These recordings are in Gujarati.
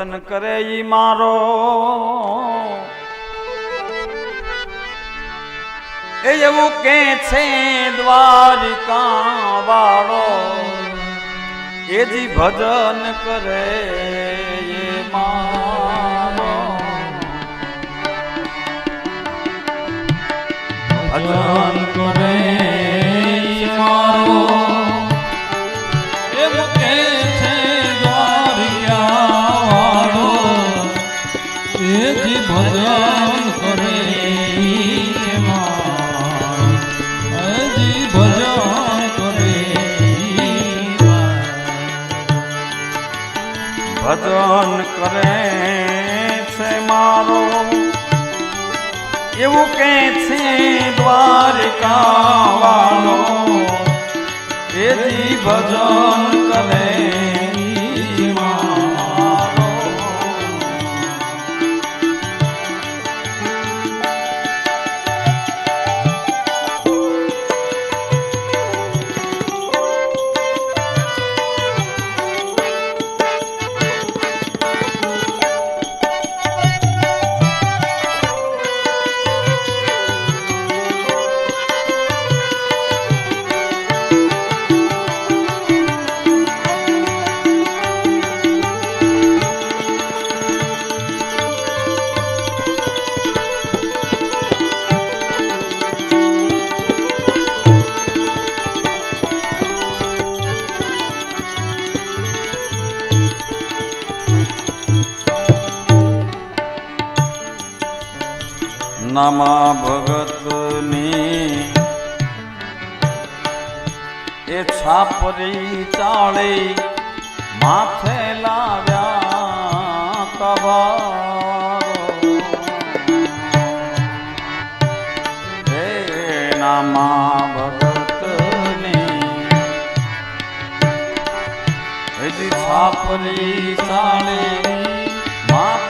ભજન કરે ઈ મારો. એ એવું કે છે દ્વારિકા વાળો એ જી ભજન કરે એ મારો. ભજન કરે છે મારો? એવું કે છે દ્વારકા વાળો એથી ભજન કરે નામા ભગતની એ છાપરી ચાળી માથે લાવ્યા કબારો. હે નામા ભગતની હજી છાપરી ચાળી માથે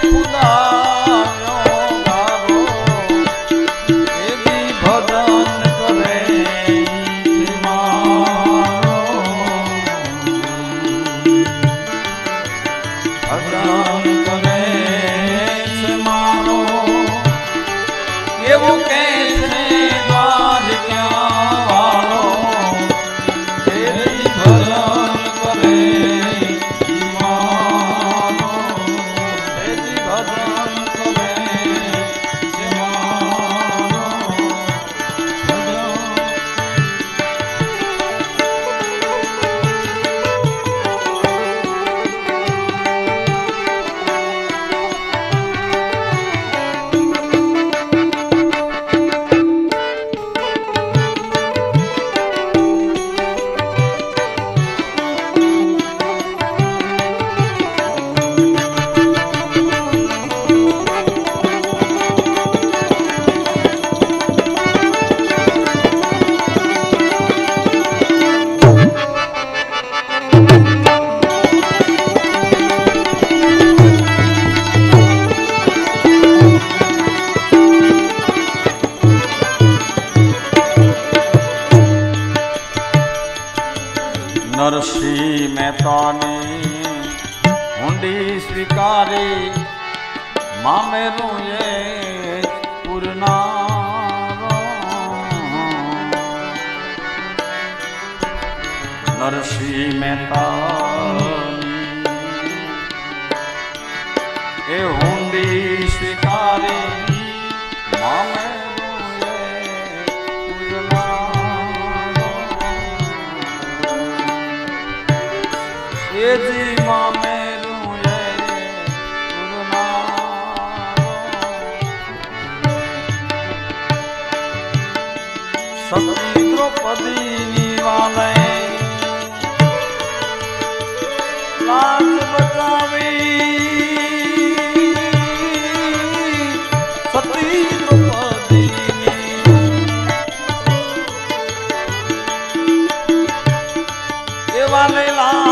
નરસિંહ મહેતાની ઊંડી સ્વીકારી મામેરું એ પૂરના નરસિંહ મહેતા એ ઊંડી પદીની વાલે. લાજ બતાવી. સતી પદીની વાલે લાજ